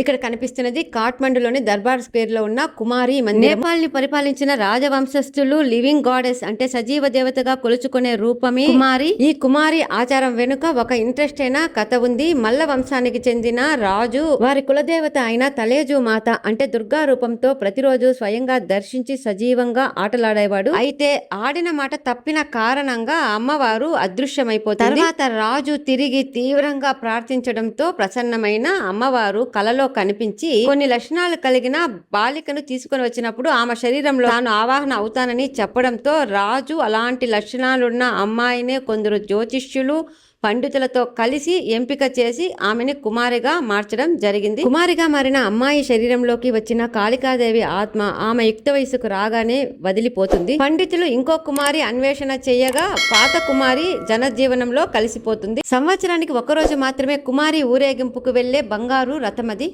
ఇక్కడ కనిపిస్తున్నది కాఠ్మండులోని దర్బార్ స్క్వేర్లో ఉన్న కుమారి మందిరం. నేపాల్ని పరిపాలించిన రాజవంశస్థులు లివింగ్ గాడెస్ అంటే సజీవ దేవతగా కొలుచుకునే రూపమే కుమారి. ఈ కుమారి ఆచారం వెనుక ఒక ఇంట్రెస్ట్ అయిన కథ ఉంది. మల్ల వంశానికి చెందిన రాజు వారి కులదేవత అయిన తలేజు మాత అంటే దుర్గా రూపంతో ప్రతిరోజు స్వయంగా దర్శించి సజీవంగా ఆటలాడేవాడు. అయితే ఆడిన మాట తప్పిన కారణంగా అమ్మవారు అదృశ్యమైపోతారు తర్వాత రాజు తిరిగి తీవ్రంగా ప్రార్థించడంతో ప్రసన్నమైన అమ్మవారు కలలో కనిపించి కొన్ని లక్షణాలు కలిగిన బాలికను తీసుకొని వచ్చినప్పుడు ఆమె శరీరంలో తాను ఆవాహన అవుతానని చెప్పడంతో రాజు అలాంటి లక్షణాలున్న అమ్మాయినే కొందరు జ్యోతిష్యులు పండితులతో కలిసి ఎంపిక చేసి ఆమెని కుమారిగా మార్చడం జరిగింది. కుమారిగా మారిన అమ్మాయి శరీరంలోకి వచ్చిన కాళికాదేవి ఆత్మ ఆమె యుక్త వయసుకు రాగానే వదిలిపోతుంది. పండితులు ఇంకో కుమారి అన్వేషణ చేయగా పాత కుమారి జనజీవనంలో కలిసిపోతుంది. సంవత్సరానికి ఒకరోజు మాత్రమే కుమారి ఊరేగింపుకు వెళ్ళే బంగారు రథమది.